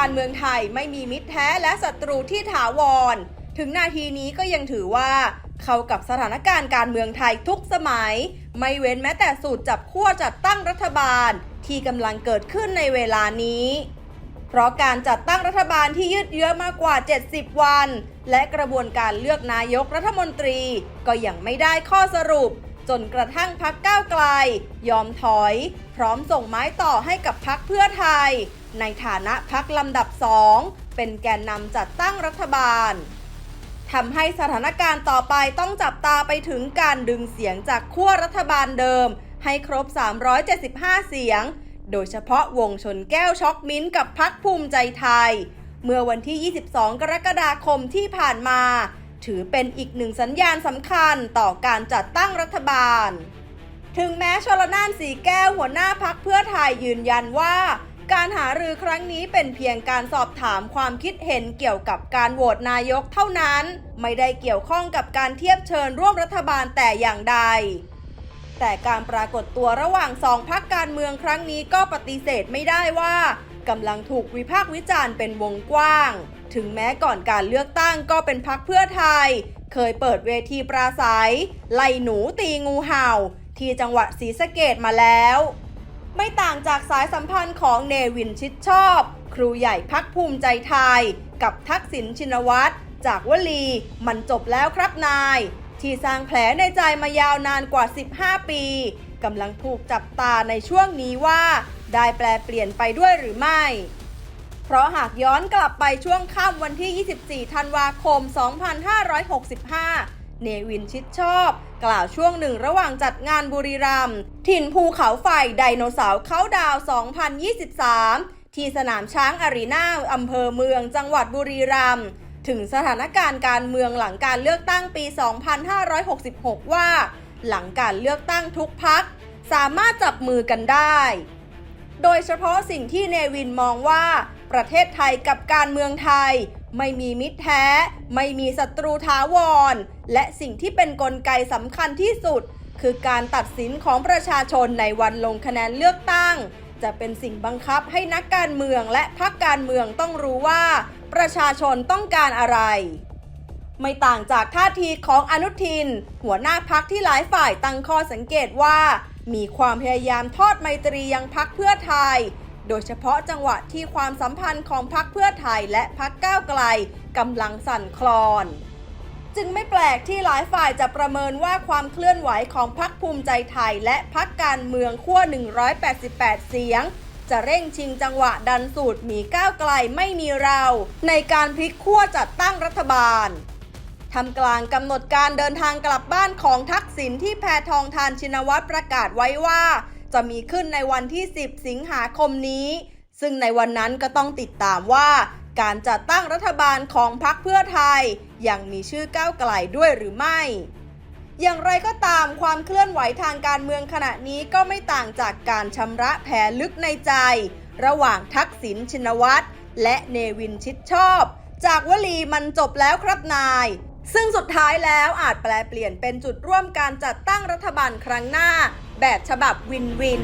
การเมืองไทยไม่มีมิตรแท้และศัตรูที่ถาวร ถึงนาทีนี้ก็ยังถือว่าเข้ากับสถานการณ์การเมืองไทยทุกสมัย ไม่เว้นแม้แต่สูตรจับขั้วจัดตั้งรัฐบาลที่กำลังเกิดขึ้นในเวลานี้ เพราะการจัดตั้งรัฐบาลที่ยืดเยื้อมากกว่า 70 วัน และกระบวนการเลือกนายกรัฐมนตรี ก็ยังไม่ได้ข้อสรุป จนกระทั่งพักก้าวไกล ยอมถอย พร้อมส่งไม้ต่อให้กับพักเพื่อไทย ในฐานะพักลำดับสองเป็นแกนนำจัดตั้งรัฐบาลทำให้สถานการณ์ต่อไปต้องจับตาไปถึงการดึงเสียงจากขั้วรัฐบาลเดิม ให้ครบ 375 เสียง โดยเฉพาะวงชนแก้วช็อกมิ้นกับพักภูมิใจไทย เมื่อวันที่ 22 กรกฎาคมที่ผ่านมา ถือเป็นอีกหนึ่งสัญญาณสำคัญต่อการจัดตั้งรัฐบาล ถึงแม้ชลนานสีแก้วหัวหน้าพักเพื่อไทยยืนยันว่า การหารือครั้งนี้เป็นเพียงการสอบถามความคิดเห็นเกี่ยวกับการโหวตนายกเท่านั้น ไม่ได้เกี่ยวข้องกับการเทียบเชิญร่วมรัฐบาลแต่อย่างใด แต่การปรากฏตัวระหว่างสองพักการเมืองครั้งนี้ก็ปฏิเสธไม่ได้ว่ากำลังถูกวิพากษ์วิจารณ์เป็นวงกว้าง ถึงแม้ก่อนการเลือกตั้งก็เป็นพักเพื่อไทย เคยเปิดเวทีปราศัย ไล่หนูตีงูเห่า ที่จังหวัดศรีสะเกดมาแล้ว ไม่ต่างจากสายสัมพันธ์ของเนวินชิดชอบ ครูใหญ่พักภูมิใจไทย กับทักษิณชินวัตรจากวลี มันจบแล้วครับนาย ที่สร้างแผลในใจมายาวนานกว่า 15 ปีกำลังถูกจับตาในช่วงนี้ว่า ได้แปลเปลี่ยนไปด้วยหรือไม่ เพราะหากย้อนกลับไปช่วงค่ำวันที่ 24 ธันวาคม 2565 เนวินชิดชอบ กล่าวช่วงหนึ่งระหว่างจัดงานบุรีรัมย์ถิ่นภูเขาไฟไดโนเสาร์เขาดาว 2023 ที่สนามช้างอารีนาอำเภอเมืองจังหวัดบุรีรัมย์ถึงสถานการณ์การเมืองหลังการเลือกตั้งปี 2566 ว่า หลังการเลือกตั้งทุกพัก สามารถจับมือกันได้ โดยเฉพาะสิ่งที่เนวินมองว่า ประเทศไทยกับการเมืองไทย ไม่มีมิตรแท้ ไม่มีศัตรูท้าวร และสิ่งที่เป็นนกลไกสำคัญที่สุด คือการตัดสินของประชาชนในวันลงคะแนนเลือกตั้ง จะเป็นสิ่งบังคับให้นักการเมืองและพรรคการเมืองต้องรู้ว่า ประชาชนต้องการอะไร ไม่ต่างจากท่าทีของอนุทิน หัวหน้าพักที่หลายฝ่ายตั้งข้อสังเกตว่า มีความพยายามทอดไมตรียังพักเพื่อไทย โดยเฉพาะจังหวะที่ความสัมพันธ์ของพักเพื่อไทยและพักก้าวไกลกำลังสั่นคลอน จึงไม่แปลกที่หลายฝ่ายจะประเมินว่าความเคลื่อนไหวของพักภูมิใจไทยและพักการเมืองขั้ว 188 เสียง จะเร่งชิงจังหวะดันสูตรมีก้าวไกลไม่มีเรา ในการพลิกขั้วจัดตั้งรัฐบาลทำกลางกำหนดการเดินทางกลับบ้านของทักษิณที่แพทองทานชินวัตรประกาศไว้ว่า จะมีขึ้นในวันที่ 10 สิงหาคมนี้ ซึ่งในวันนั้นก็ต้องติดตามว่า การจัดตั้งรัฐบาลของพรรคเพื่อไทย ยังมีชื่อก้าวไกลด้วยหรือไม่ อย่างไรก็ตามความเคลื่อนไหวทางการเมืองขณะนี้ก็ไม่ต่างจากการชำระแผลลึกในใจ ระหว่างทักษิณชินวัตรและเนวินชิดชอบ จากวลีมันจบแล้วครับนายซึ่งสุดท้ายแล้วอาจแปลเปลี่ยนเป็นจุดร่วมการจัดตั้งรัฐบาลครั้งหน้า แบบฉบับวินวิน